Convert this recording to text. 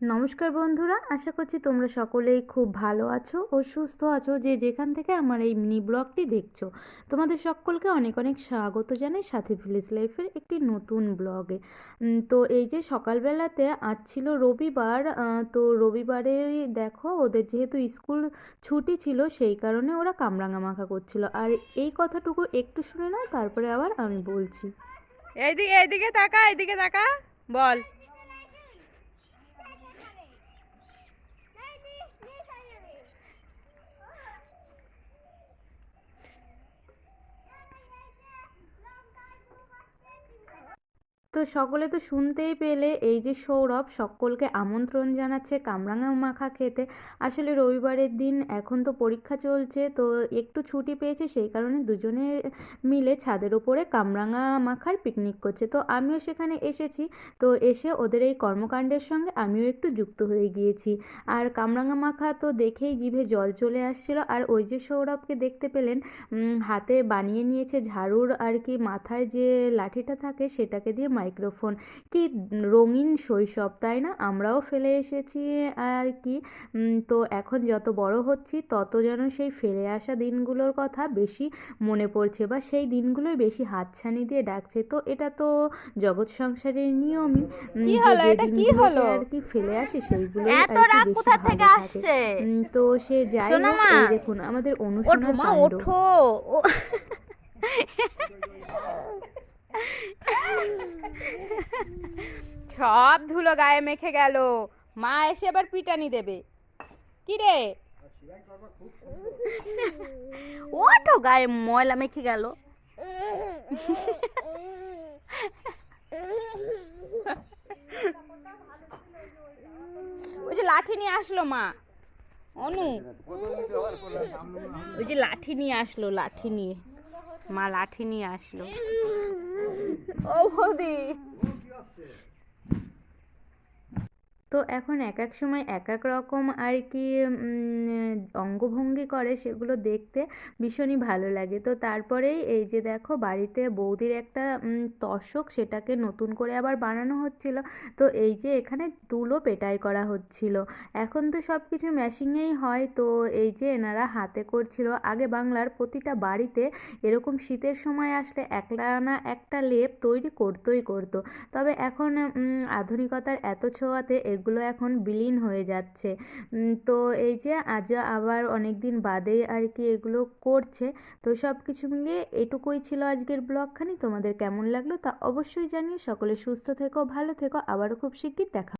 নমস্কার বন্ধুরা, আশা করছি তোমরা সকলেই খুব ভালো আছো ও সুস্থ আছো যে যেখান থেকে আমার এই মিনি ব্লগটি দেখছ। তোমাদের সকলকে অনেক অনেক স্বাগত জানাই সাথী ভিলেজ লাইফের একটি নতুন ব্লগে তো এই যে সকালবেলাতে আজ ছিল রবিবার তো রবিবারেরই দেখো ওদের যেহেতু স্কুল ছুটি ছিল সেই কারণে ওরা কামরাঙা মাখা করছিল। আর এই কথাটুকু একটু শুনে নাও, তারপরে আবার আমি বলছি। এইদিকে এইদিকে তাকা এইদিকে তাকা, বল। তো সকলে তো শুনতেই পেলে এই যে সৌরভ সকলকে আমন্ত্রণ জানাচ্ছে কামরাঙা মাখা খেতে। আসলে রবিবারের দিন এখন তো পরীক্ষা চলছে, তো একটু ছুটি পেয়েছে, সেই কারণে দুজনে মিলে ছাদের ওপরে কামরাঙা মাখার পিকনিক করছে। তো আমিও সেখানে এসেছি, তো এসে ওদের এই কর্মকাণ্ডের সঙ্গে আমিও একটু যুক্ত হয়ে গিয়েছি। আর কামরাঙা মাখা তো দেখেই জিভে জল চলে আসছিল, আর ওই যে সৌরভকে দেখতে পেলেন হাতে বানিয়ে নিয়েছে ঝাড়ুর আর কি মাথার যে লাঠিটা থাকে সেটাকে দিয়ে মাইক্রোফোন কি রঙিন শৈশব তাই না? আমরাও ফেলে এসেছি আর কি। তো এখন যত বড় হচ্ছি তত যেন সেই ফেলে আসা দিনগুলোর কথা বেশি মনে পড়ছে বা সেই দিনগুলোই বেশি হাতছানি দিয়ে ডাকছে। তো এটা তো জগৎ সংসারের নিয়মই। কি হলো? এটা কি হলো? আর কি ফেলে আসে সেইগুলো এত রাগ কোথা থেকে আসছে? তো সে যাই দেখুন আমাদের কাণ্ড। ওঠো। সব ধুলো গায়ে মেখে গেল। মা এসে এবার পিটানি দেবে। কি রে? ওঠো গায়ে ময়লা মেখে গেল। ওই যে লাঠি নিয়ে আসলো মা। অনু, ওই যে লাঠি নিয়ে আসলো, লাঠি নিয়ে। মা লাঠি নিয়ে আসলো। ও বৌদি তো এখন এক এক সময় এক এক রকম আর কি অঙ্গভঙ্গি করে সেগুলো দেখতে ভীষণই ভালো লাগে। তো তারপরেই এই যে দেখো বাড়িতে বৌদির একটা তোশক সেটাকে নতুন করে আবার বানানো হচ্ছিল। তো এই যে এখানে তুলো পেটাই করা হচ্ছিল। এখন তো সব কিছু মেশিনেই হয়। তো এই যে এনারা হাতে করছিল আগে বাংলার প্রতিটা বাড়িতে এরকম শীতের সময় আসলে একলা না একটা লেপ তৈরি করতোই করতো। তবে এখন আধুনিকতার এত ছোঁয়াতে এগুলো এখন বিলীন হয়ে যাচ্ছে। তো এই যে আজ আবার অনেক দিন বাদে আর কি এগুলো করছে, তো সব কিছু মিলিয়ে এটুকুই ছিল আজকের ব্লগখানি। তোমাদের কেমন লাগল তা অবশ্যই জানিয়ে সকলে সুস্থ থেকো, ভালো থেকো। আবারও খুব শিগগির দেখা